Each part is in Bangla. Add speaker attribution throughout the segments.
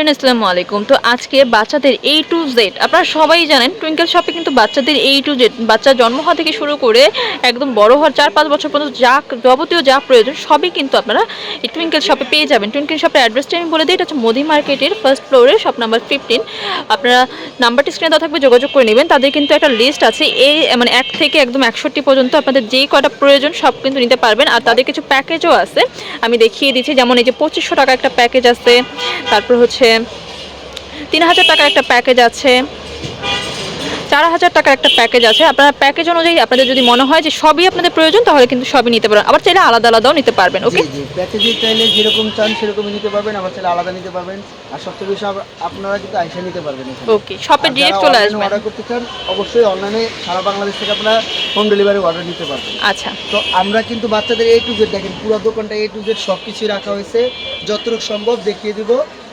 Speaker 1: এভরিওয়ান আসসালামু আলাইকুম। তো আজকে বাচ্চাদের এ টু জেড আপনারা সবাই জানেন টুইঙ্কেল শপে কিন্তু বাচ্চাদের এ টু জেড বাচ্চা জন্ম হওয়া থেকে শুরু করে একদম বড় হওয়ার চার পাঁচ বছর পর্যন্ত যা যাবতীয় যা প্রয়োজন, সবই কিন্তু আপনারা এই টুইঙ্কেল শপে পেয়ে যাবেন। টুইঙ্কেল শপের অ্যাড্রেসটা আমি বলে দিই, এটা হচ্ছে মোদি মার্কেটের ফার্স্ট ফ্লোরে শপ নাম্বার ফিফটিন আপনারা নাম্বারটি স্ক্রিনে দেওয়া থাকবে, যোগাযোগ করে নেবেন। তাদের কিন্তু একটা লিস্ট আছে এই মানে এক থেকে একদম একষট্টি পর্যন্ত আপনাদের যেই কটা প্রয়োজন, সব কিন্তু নিতে পারবেন। আর তাদের কিছু প্যাকেজও আছে, আমি দেখিয়ে দিচ্ছি। যেমন এই যে পঁচিশশো টাকা একটা প্যাকেজ আছে, তারপর হচ্ছে তিন হাজার টাকার একটা প্যাকেজ আছে। চার হাজার টাকার একটা প্যাকেজ আছে। আপনারা প্যাকেজ অনুযায়ী আপনাদের যদি মনে হয় যে সবই আপনাদের প্রয়োজন তাহলে কিন্তু সবই নিতে পারবেন আবার চাইলে আলাদা আলাদাও নিতে পারবেন ওকে
Speaker 2: প্যাকেজে চাইলে যেরকম চান সেরকমই নিতে পারবেন আবার চাইলে আলাদা নিতে পারবেন। আর সবচেয়ে বেশি আপনারা কিন্তু আইসা নিতে পারবেন
Speaker 1: ওকে শপে ডিরেক্ট চলে আসবেন।
Speaker 2: অর্ডার করতে চান অবশ্যই অনলাইনে সারা বাংলাদেশ থেকে আপনারা হোম ডেলিভারি অর্ডার নিতে পারবেন।
Speaker 1: আচ্ছা।
Speaker 2: তো আমরা কিন্তু বাচ্চাদের এ টু জেড দেখেন পুরো দোকানটা এ টু জেড সব কিছুই রাখা হয়েছে। যতটুকু সম্ভব দেখিয়ে দিব।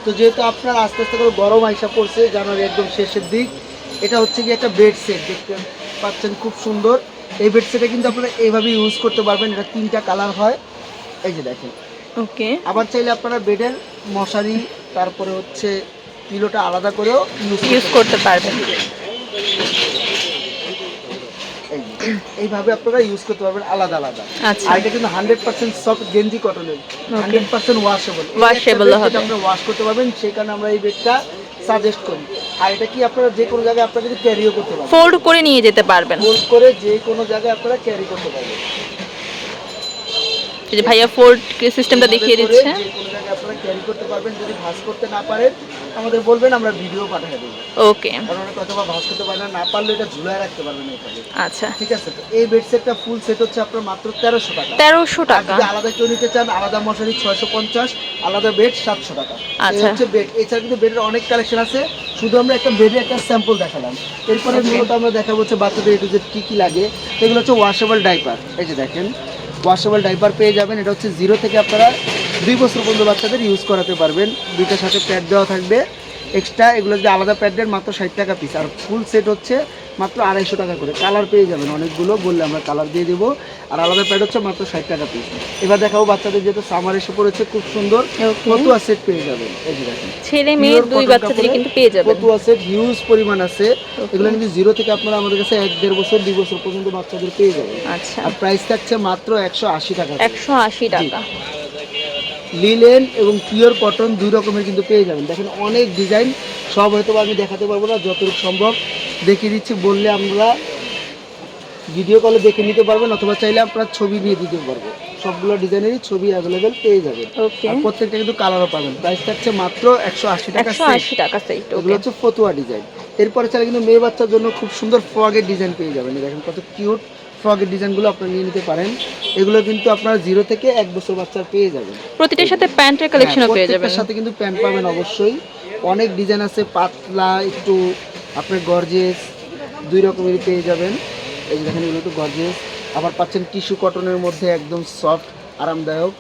Speaker 2: তো যেহেতু আপনার আস্তে আস্তে করে গরম আইসা পড়ছে জানুয়ারি একদম শেষের দিক এটা হচ্ছে কি একটা বেড সেট দেখতে পাচ্ছেন খুব সুন্দর। এই বেড কিন্তু আপনারা এইভাবে ইউজ করতে পারবেন এটা তিনটা কালার হয়। এই যে দেখেন।
Speaker 1: ওকে।
Speaker 2: আবার চাইলে আপনারা বেডের মশারি তারপরে হচ্ছে পিলোটা আলাদা করেও ইউজ
Speaker 1: করতে পারবেন।
Speaker 2: এইভাবে আপনারা ইউজ করতে পারবেন আলাদা আলাদা।
Speaker 1: আচ্ছা।
Speaker 2: আর এটা কিন্তু হান্ড্রেড পার্সেন্ট সফট গেঞ্জি কটনের হান্ড্রেড পার্সেন্ট ওয়াশেবল
Speaker 1: ওয়াশেবল হবে।
Speaker 2: আপনারা ওয়াশ করতে পারবেন সেই কারণে আমরা এই বেডটা সাজেস্ট করি। আর এটা কি আপনারা যে কোনো জায়গায় আপনারা যদি ক্যারিও করতে পারবেন।
Speaker 1: ফোল্ড করে নিয়ে যেতে পারবেন।
Speaker 2: ফোল্ড করে যে কোনো জায়গায় আপনারা ক্যারি করতে পারবেন।
Speaker 1: যে ভাইয়া ফোল্ড সিস্টেমটা দেখিয়ে দিচ্ছে।
Speaker 2: আপনারা ক্যারি করতে পারবেন যদি ভাঁজ করতে না পারেন আমাদের বলবেন আমরা ভিডিও পাঠিয়ে দেবো।
Speaker 1: ওকে
Speaker 2: কারণ অনেক হয়তো বা করতে পারে না পারলে এটা ঝুলায় রাখতে পারবেন এখানে
Speaker 1: আচ্ছা।
Speaker 2: ঠিক আছে তো? এই বেড সেটটা ফুল সেট হচ্ছে আপনার মাত্র তেরোশো টাকা।
Speaker 1: তেরোশো
Speaker 2: আর
Speaker 1: টাকা।
Speaker 2: যদি আলাদা কেউ নিতে চান আলাদা মশারি ছয়শো পঞ্চাশ আলাদা বেড সাতশো টাকা। এই
Speaker 1: আচ্ছা।
Speaker 2: হচ্ছে বেড এছাড়া কিন্তু বেডের অনেক কালেকশন আছে। শুধু আমরা একটা বেডের একটা স্যাম্পল দেখালাম। এরপরে. মূলত আমরা দেখাবো হচ্ছে বাচ্চাদের একটু যে কী কী লাগে। এগুলো হচ্ছে ওয়াশেবল ডাইপার এই যে দেখেন। ওয়াশেবল ডাইপার পেয়ে যাবেন। এটা হচ্ছে জিরো থেকে আপনারা দুই বছর পর্যন্ত বাচ্চাদের ইউজ করাতে পারবেন। দুইটার সাথে প্যাড দেওয়া থাকবে। এক্সট্রা এগুলো যদি আলাদা প্যাড দেন মাত্র ষাট টাকা পিস আর ফুল সেট হচ্ছে মাত্র আড়াইশো টাকা করে। কালার পেয়ে যাবেন অনেকগুলো। বললে আমরা কালার দিয়ে দেবো। আর আলাদা প্যাড হচ্ছে মাত্র ষাট টাকা পিস এবার দেখাবো বাচ্চাদের যেহেতু সামার এসে পড়েছে খুব সুন্দর. ফতুয়া সেট পেয়ে যাবেন। এই যে দেখেন।
Speaker 1: ছেলে মেয়ে দুই
Speaker 2: কাপড়ে
Speaker 1: কিন্তু পেয়ে যাবেন।
Speaker 2: ফতুয়া সেট হিউজ পরিমাণ আছে। এগুলো কিন্তু জিরো থেকে আপনারা আমাদের কাছে এক দেড় বছর দুই বছর পর্যন্ত বাচ্চাদের পেয়ে যাবেন।
Speaker 1: আচ্ছা।
Speaker 2: আর প্রাইস থাকছে মাত্র একশো আশি টাকা
Speaker 1: একশো আশি টাকা।
Speaker 2: লিলেন এবং পিওর কটন দুই রকমের কিন্তু পেয়ে যাবেন। দেখেন অনেক ডিজাইন সব হয়তো আমি দেখাতে পারব না যতটুকু সম্ভব দেখিয়ে দিচ্ছি। বললে আমরা ভিডিও কলে দেখে নিতে পারবেন অথবা চাইলে আপনার ছবি নিয়ে দিতে পারব সবগুলো ডিজাইনেরই ছবি অ্যাভেলেবেল পেয়ে যাবেন। আর প্রত্যেকটা কিন্তু কালারও পাবেন। প্রাইস থাকছে মাত্র একশো আশি টাকা।
Speaker 1: আশি টাকা
Speaker 2: এগুলো হচ্ছে ফতুয়া ডিজাইন এরপরে চাইলে কিন্তু মেয়ে বাচ্চার জন্য খুব সুন্দর ফ্রগের ডিজাইন পেয়ে যাবেন। দেখেন কত কিউট ফ্রগের ডিজাইনগুলো আপনারা নিয়ে নিতে পারেন। এগুলো কিন্তু আপনারা জিরো থেকে এক বছর বাচ্চার পেয়ে যাবেন।
Speaker 1: প্রতিটার সাথে প্যান্টের কালেকশনও
Speaker 2: হ্যাঁ,
Speaker 1: পেয়ে যাবেন।
Speaker 2: প্রত্যেকটার সাথে কিন্তু প্যান্ট পাবেন অবশ্যই। অনেক ডিজাইন আছে পাতলা একটু আপনার গর্জেস দুই রকমেরই পেয়ে যাবেন। এই যে দেখেন এগুলো একটু গর্জেস আবার পাচ্ছেন টিস্যু কটনের মধ্যে একদম সফট আরামদায়ক।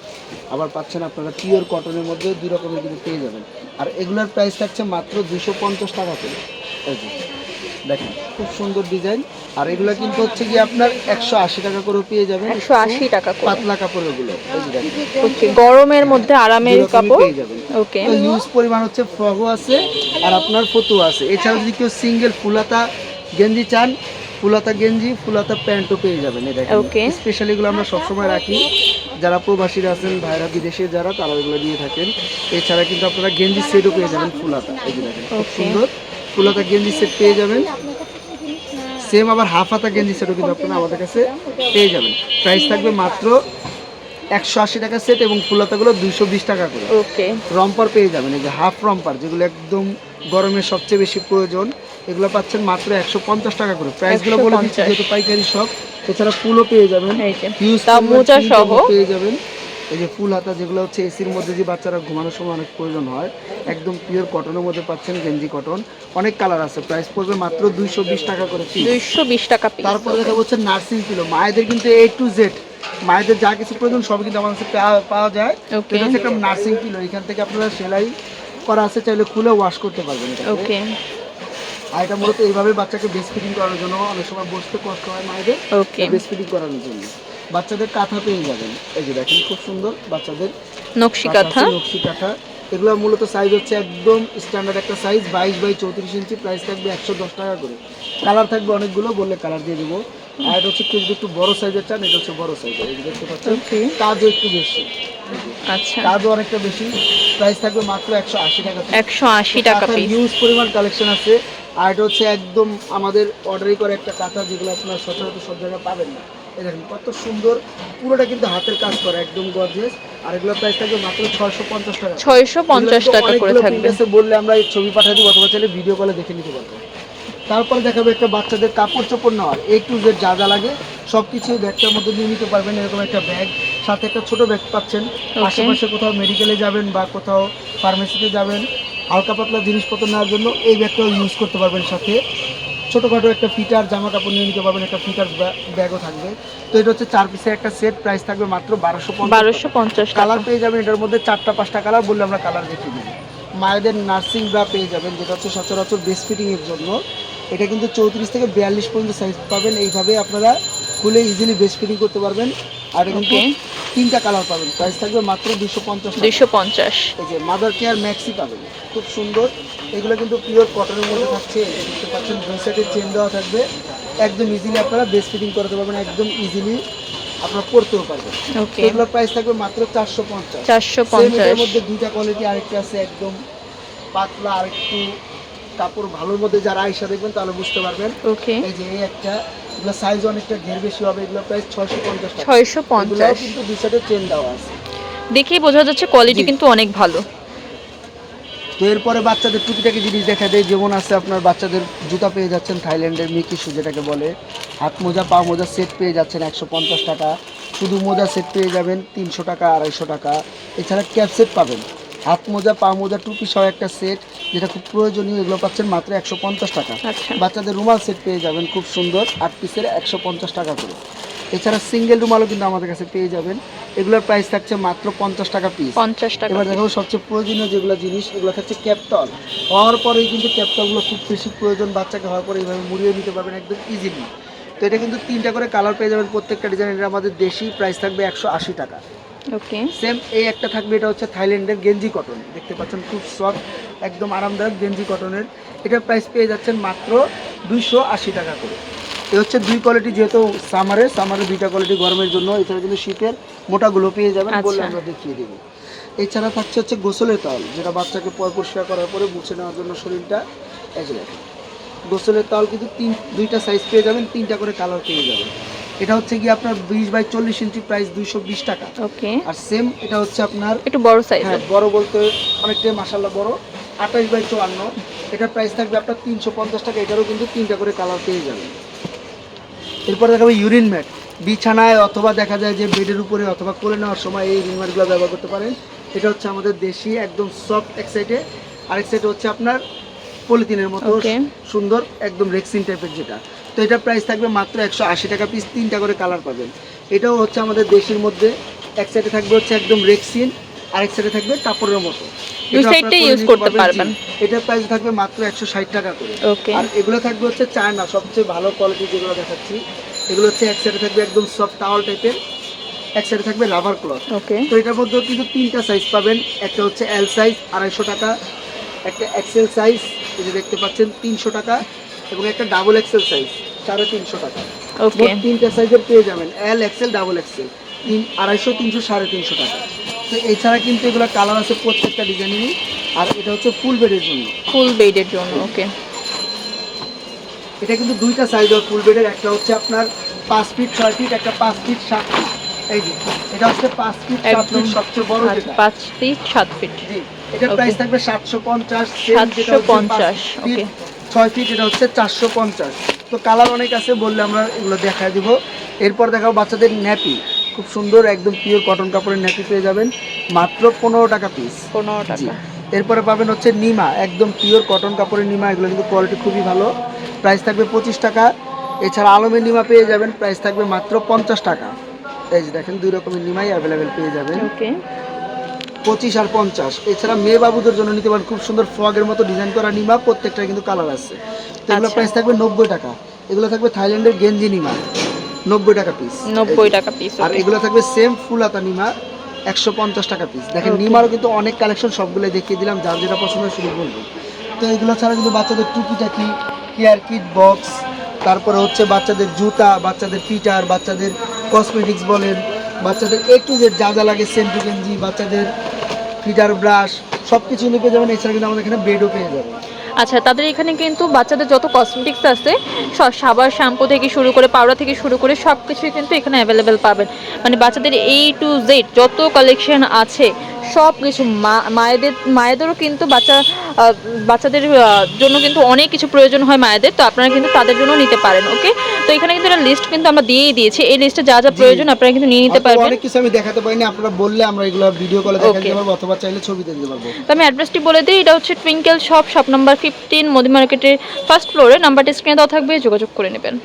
Speaker 2: আবার পাচ্ছেন আপনারা পিওর কটনের মধ্যে দুই রকমের কিন্তু পেয়ে যাবেন। আর এগুলোর প্রাইস থাকছে মাত্র দুশো পঞ্চাশ টাকা করে। এই যে দেখেন খুব সুন্দর ডিজাইন আর এগুলো কিন্তু হচ্ছে কি আপনার একশো আশি টাকা করে পেয়ে যাবেন।
Speaker 1: একশো আশি টাকা
Speaker 2: পাতলা কাপড় এগুলো
Speaker 1: গরমের মধ্যে আরামের কাপড়।
Speaker 2: পেয়ে যাবেন।
Speaker 1: ওকে।
Speaker 2: হিউজ পরিমাণ হচ্ছে ফ্রগও আছে আর আপনার ফতুও আছে। এছাড়া যদি কেউ সিঙ্গেল ফুলাতা গেঞ্জি চান ফুলাতা গেঞ্জি ফুলাতা প্যান্টও পেয়ে যাবেন এই দেখেন। স্পেশালি এগুলো আমরা সবসময় রাখি। যারা প্রবাসীরা আছেন ভাইরা বিদেশে যারা তারা এগুলো দিয়ে থাকেন। এছাড়া কিন্তু আপনারা গেঞ্জি সেটও পেয়ে যাবেন ফুলাতা। এই যে দেখেন খুব. সুন্দর। ফুলাতা গেঞ্জি সেট পেয়ে যাবেন। সেম আবার হাফ হাতা গেঞ্জি সেটও কিন্তু আপনারা আমাদের কাছে পেয়ে যাবেন। প্রাইস থাকবে মাত্র একশো আশি টাকা সেট এবং ফুলাতাগুলো দুইশো বিশ টাকা করে।
Speaker 1: ওকে
Speaker 2: রম্পার পেয়ে যাবেন এই যে হাফ রম্পার যেগুলো একদম গরমের সবচেয়ে বেশি প্রয়োজন। এগুলো পাচ্ছেন মাত্র একশো পঞ্চাশ টাকা করে। প্রাইসগুলো বলে দিচ্ছি যেহেতু পাইকারি সব এছাড়া ফুলও পেয়ে যাবেন।
Speaker 1: মোজা সহ।
Speaker 2: পেয়ে যাবেন। এই যে ফুল হাতা যেগুলো হচ্ছে এসির মধ্যে যে বাচ্চারা ঘুমানোর সময় অনেক প্রয়োজন হয় একদম পিওর কটনের মধ্যে পাচ্ছেন গেঞ্জি কটন অনেক কালার আছে প্রাইস পড়বে মাত্র দুইশো বিশ টাকা করে।
Speaker 1: দুইশো বিশ টাকা
Speaker 2: তারপরে দেখা হচ্ছে নার্সিং পিলো মায়েদের কিন্তু এ টু জেড মায়েদের যা কিছু প্রয়োজন সব কিন্তু আমার কাছে পাওয়া- পাওয়া যায়। এটা হচ্ছে একটা নার্সিং পিলো এখান থেকে আপনারা সেলাই করা আছে চাইলে খুলে ওয়াশ করতে পারবেন
Speaker 1: ওকে
Speaker 2: আর এটা মূলত এইভাবে বাচ্চাকে বেস্ট ফিটিং জন্য অনেক সময় বসতে কষ্ট হয় মায়েদের বেস্ট ফিটিং করানোর জন্য। বাচ্চাদের কাঁথা পেয়ে যাবেন। এই যে দেখেন খুব সুন্দর বাচ্চাদের
Speaker 1: নকশি
Speaker 2: কাঁথা নকশি কাঁথা। এগুলো মূলত সাইজ হচ্ছে একদম স্ট্যান্ডার্ড একটা সাইজ বাইশ বাই চৌত্রিশ ইঞ্চি প্রাইস থাকবে একশো দশ টাকা করে। কালার থাকবে অনেকগুলো বললে কালার দিয়ে দেবো। আর এটা হচ্ছে কেউ একটু বড় সাইজের চান এটা হচ্ছে বড় সাইজ এই যে দেখতে পাচ্ছেন কাজও একটু বেশি।
Speaker 1: আচ্ছা।
Speaker 2: কাজও অনেকটা বেশি। প্রাইস থাকবে মাত্র একশো আশি টাকা
Speaker 1: একশো আশি টাকা
Speaker 2: হিউজ পরিমাণ কালেকশন আছে। আর এটা হচ্ছে একদম আমাদের অর্ডারই করে একটা কাঁথা যেগুলো আপনার সচরাচর সব জায়গায় পাবেন না। এই দেখেন কত সুন্দর পুরোটা কিন্তু হাতের কাজ করা একদম গর্জিয়াস আর এগুলো প্রাইস থাকবে মাত্র ছয়শো পঞ্চাশ টাকা।
Speaker 1: ছয়শো পঞ্চাশ টাকা করে থাকবে।
Speaker 2: বললে আমরা এই ছবি পাঠিয়ে দিব অথবা চাইলে ভিডিও কলে দেখে নিতে পারব। তারপরে দেখাবো একটা বাচ্চাদের কাপড় চোপড় নেওয়ার। এই টু জেড যা যা লাগে সব কিছু ব্যাগটার মধ্যে নিয়ে নিতে পারবেন এরকম একটা ব্যাগ সাথে একটা ছোট ব্যাগ পাচ্ছেন। আশেপাশে কোথাও মেডিকেলে যাবেন বা কোথাও ফার্মেসিতে যাবেন। হালকা পাতলা জিনিসপত্র নেওয়ার জন্য এই ব্যাগটাও ইউজ করতে পারবেন সাথে। ছোটোখাটো একটা ফিটার জামা কাপড় নিয়ে নিতে পারবেন একটা ফিটার ব্যাগও থাকবে। তো এটা হচ্ছে চার পিসের একটা সেট প্রাইস থাকবে মাত্র বারোশো
Speaker 1: বারোশো পঞ্চাশ
Speaker 2: কালার পেয়ে যাবেন এটার মধ্যে চারটা পাঁচটা কালার বললে আমরা কালার দেখিয়ে দেবো। মায়েদের নার্সিং ব্রা পেয়ে যাবেন যেটা হচ্ছে সচরাচর বেস্ট ফিটিংয়ের জন্য। এটা কিন্তু চৌত্রিশ থেকে বিয়াল্লিশ পর্যন্ত সাইজ পাবেন। এইভাবে আপনারা খুলে ইজিলি বেস্ট ফিটিং করতে পারবেন। আর কিন্তু. তিনটা কালার পাবেন। প্রাইস থাকবে মাত্র দুশো পঞ্চাশ
Speaker 1: দুশো পঞ্চাশ।
Speaker 2: এই যে মাদার কেয়ার ম্যাক্সি পাবেন। খুব সুন্দর। এগুলো কিন্তু পিওর কটনের মধ্যে থাকছে। দেখতে পাচ্ছেন দুই সাইডে চেন দেওয়া থাকবে। একদম ইজিলি আপনারা বেস্ট ফিটিং করতে পারবেন একদম ইজিলি আপনারা পরতেও পারবেন। এগুলোর প্রাইস থাকবে মাত্র চারশো পঞ্চাশ।
Speaker 1: চারশো
Speaker 2: পঞ্চাশের মধ্যে দুইটা কোয়ালিটি আরেকটা আছে একদম পাতলা আরেকটু কাপড় ভালোর মধ্যে যারা আইসা দেখবেন তাহলে বুঝতে পারবেন। এই যে এই একটা এগুলো সাইজ অনেকটা ঘের বেশি হবে এগুলো প্রাইস ছয়শো পঞ্চাশ
Speaker 1: ছয়শো পঞ্চাশ।
Speaker 2: কিন্তু দুই সাইডে চেন দেওয়া আছে।
Speaker 1: দেখেই বোঝা যাচ্ছে কোয়ালিটি কিন্তু অনেক ভালো।
Speaker 2: তো এরপরে বাচ্চাদের টুকিটাকি জিনিস দেখা যায় যেমন আছে আপনার বাচ্চাদের জুতা পেয়ে যাচ্ছেন থাইল্যান্ডের মিকি শু যেটাকে বলে। হাত মোজা পা মোজা সেট পেয়ে যাচ্ছেন একশো পঞ্চাশ টাকা। শুধু মোজা সেট পেয়ে যাবেন তিনশো টাকা আড়াইশো টাকা। এছাড়া ক্যাপ সেট পাবেন। হাত মোজা পা মোজা টুপি সহ একটা সেট যেটা খুব প্রয়োজনীয় এগুলো পাচ্ছেন মাত্র একশো পঞ্চাশ টাকা।
Speaker 1: আচ্ছা।
Speaker 2: বাচ্চাদের রুমাল সেট পেয়ে যাবেন খুব সুন্দর আট পিসের একশো পঞ্চাশ টাকা করে। এছাড়া সিঙ্গেল রুমালও কিন্তু আমাদের কাছে পেয়ে যাবেন। এগুলোর প্রাইস থাকছে মাত্র পঞ্চাশ টাকা পিস
Speaker 1: পঞ্চাশ টাকা
Speaker 2: এবার দেখাবো সবচেয়ে প্রয়োজনীয় যেগুলো জিনিস এগুলো থাকছে ক্যাপটল হওয়ার পরেই কিন্তু ক্যাপটলগুলো খুব বেশি প্রয়োজন বাচ্চাকে হওয়ার পরে এইভাবে মুড়িয়ে নিতে পারবেন একদম ইজিলি তো এটা কিন্তু তিনটা করে কালার পেয়ে যাবেন প্রত্যেকটা ডিজাইন এটা আমাদের দেশি প্রাইস থাকবে একশো আশি টাকা।
Speaker 1: ওকে
Speaker 2: সেম এই একটা থাকবে এটা হচ্ছে থাইল্যান্ডের গেঞ্জি কটন দেখতে পাচ্ছেন খুব সফট একদম আরামদায়ক গেঞ্জি কটনের এটার প্রাইস পেয়ে যাচ্ছেন মাত্র দুইশো আশি টাকা করে। এ হচ্ছে দুই কোয়ালিটি যেহেতু সামারে সামারে দুইটা কোয়ালিটি গরমের জন্য এছাড়া কিন্তু শীতের মোটাগুলো পেয়ে যাবেন
Speaker 1: আচ্ছা।
Speaker 2: আমরা দেখিয়ে দেবো। এছাড়া থাকছে হচ্ছে গোসলের তাল যেটা বাচ্চাকে পর পরিষ্কার করার পরে মুছে নেওয়ার জন্য শরীরটা যে গোসলের তাল কিন্তু তিন দুইটা সাইজ পেয়ে যাবেন তিনটা করে কালার পেয়ে যাবেন। এটা হচ্ছে কি আপনার বিশ বাই চল্লিশ ইঞ্চি প্রাইস দুইশো বিশ টাকা।
Speaker 1: ওকে
Speaker 2: আর সেম এটা হচ্ছে আপনার
Speaker 1: একটু বড় সাইজ
Speaker 2: হ্যাঁ বড় বলতে অনেকটাই মাসাল্লাহ বড়। আঠাশ বাই চুয়ান্ন। এটার প্রাইস থাকবে আপনার তিনশো পঞ্চাশ টাকা। এটারও কিন্তু তিনটা করে কালার পেয়ে যাবেন। এরপর দেখাবো ইউরিন ম্যাট বিছানায় অথবা দেখা যায় যে বেডের উপরে অথবা কোলে নেওয়ার সময় এই ম্যাটগুলো ব্যবহার করতে পারেন। এটা হচ্ছে আমাদের দেশি একদম সফট এক সাইডে আরেক সাইডে হচ্ছে আপনার পলিথিনের মতো. সুন্দর একদম রেক্সিন টাইপের যেটা। তো এটা প্রাইস থাকবে মাত্র একশো আশি টাকা পিস তিনটা করে কালার পাবেন। এটাও হচ্ছে আমাদের দেশের মধ্যে এক সাইডে থাকবে হচ্ছে একদম রেক্সিন আরেক সাইডে থাকবে কাপড়ের মতো। এটা প্রাইস থাকবে মাত্র একশো ষাট টাকা করে। আর এগুলো থাকবে হচ্ছে চায়না সবচেয়ে ভালো কোয়ালিটি যেগুলো দেখাচ্ছি। এগুলো হচ্ছে এক সাইডে থাকবে একদম সফট টাওয়াল টাইপের এক সাইডে থাকবে রাবার ক্লথ
Speaker 1: ওকে
Speaker 2: তো এটার মধ্যেও কিন্তু তিনটা সাইজ পাবেন একটা হচ্ছে এল সাইজ আড়াইশো টাকা একটা এক্সেল সাইজ এই যে দেখতে পাচ্ছেন তিনশো টাকা এবং একটা ডাবল এক্সেল সাইজ সাড়ে তিনশো টাকা।
Speaker 1: ওকে
Speaker 2: তিনটা সাইজের পেয়ে যাবেন এল এক্সেল ডাবল এক্সেল তিন আড়াইশো তিনশো সাড়ে তিনশো টাকা। তো এছাড়া কিন্তু এগুলো কালার আছে প্রত্যেকটা ডিজাইনেরই আর এটা হচ্ছে ফুল বেডের জন্য।
Speaker 1: ফুল বেডের জন্য ওকে
Speaker 2: এটা কিন্তু দুইটা সাইজ হয় ফুল বেডের একটা হচ্ছে আপনার পাঁচ ফিট ছয় ফিট একটা পাঁচ ফিট সাত ফিট এই যে এটা হচ্ছে পাঁচ ফিট সাত ফিট সবচেয়ে বড় যেটা।
Speaker 1: পাঁচ ফিট সাত ফিট
Speaker 2: এটার. প্রাইস থাকবে সাতশো পঞ্চাশ
Speaker 1: 750, okay.
Speaker 2: ছয় ফিট এটা হচ্ছে চারশো পঞ্চাশ। তো কালার অনেক আছে বললে আমরা এগুলো দেখায় দিব। এরপর দেখাবো বাচ্চাদের ন্যাপি খুব সুন্দর একদম পিওর কটন কাপড়ের ন্যাপি পেয়ে যাবেন। মাত্র পনেরো টাকা পিস
Speaker 1: পনেরো টাকা।
Speaker 2: এরপরে পাবেন হচ্ছে নিমা একদম পিওর কটন কাপড়ের নিমা। এগুলো কিন্তু কোয়ালিটি খুবই ভালো। প্রাইস থাকবে পঁচিশ টাকা। এছাড়া আলমের নিমা পেয়ে যাবেন। প্রাইস থাকবে মাত্র পঞ্চাশ টাকা। এই যে দেখেন দুই রকমের নিমাই অ্যাভেলেবেল পেয়ে যাবেন।
Speaker 1: ওকে
Speaker 2: পঁচিশ আর পঞ্চাশ। এছাড়া মেয়ে বাবুদের জন্য নিতে পারেন খুব সুন্দর ফ্রগের মতো ডিজাইন করা নিমা প্রত্যেকটা কিন্তু কালার আছে। তো এগুলো
Speaker 1: আচ্ছা।
Speaker 2: প্রাইস থাকবে নব্বই টাকা। এগুলো থাকবে থাইল্যান্ডের গেঞ্জি নিমা নব্বই টাকা পিস
Speaker 1: নব্বই টাকা পিস
Speaker 2: আর এগুলো থাকবে সেম ফুল হাতা নিমা একশো পঞ্চাশ টাকা পিস দেখেন নিমারও কিন্তু অনেক কালেকশন সবগুলো দেখিয়ে দিলাম যার যেটা পছন্দ হয় শুধু বলব। তো এগুলো ছাড়া কিন্তু বাচ্চাদের টুকিটাকি কেয়ার কিট বক্স তারপরে হচ্ছে বাচ্চাদের জুতা বাচ্চাদের পিটার বাচ্চাদের কসমেটিক্স বলেন বাচ্চাদের এ টু জেড যা যা লাগে সেন্টু গেঞ্জি বাচ্চাদের ফিটার ব্রাশ সব কিছু নিয়ে যাবেন, এছাড়া কিন্তু আমাদের এখানে বেডও পেয়ে যাবেন।
Speaker 1: আচ্ছা তাদের এখানে কিন্তু বাচ্চাদের যত কসমেটিক্স আছে সব সাবার শ্যাম্পু থেকে শুরু করে পাউডার থেকে শুরু করে সব কিছুই কিন্তু এখানে অ্যাভেলেবেল পাবেন। মানে বাচ্চাদের এই টু জেড যত কালেকশন আছে সব কিছু মা- মায়েদের মায়েদেরও কিন্তু বাচ্চা বাচ্চাদের জন্য কিন্তু অনেক কিছু প্রয়োজন হয় মায়েদের তো আপনারা কিন্তু তাদের জন্য নিতে পারেন ওকে? তো এখানে কিন্তু একটা লিস্ট কিন্তু আমরা দিয়েই দিয়েছি। এই লিস্টে যা যা প্রয়োজন আপনারা কিন্তু নিয়ে নিতে পারবেন।
Speaker 2: অনেক কিছু আমি দেখাতে পারিনি আপনারা বললে আমরা এগুলো ভিডিও কলে দেখা
Speaker 1: Okay.
Speaker 2: পারব অথবা চাইলে ছবিতে দিতে পারব।
Speaker 1: তো আমি অ্যাড্রেসটি বলে দিই এটা হচ্ছে twinkle shop shop number fifteen Modi মার্কেটের ফার্স্ট ফ্লোরে নাম্বারটি স্ক্রিনে দেওয়া থাকবে যোগাযোগ করে নেবেন।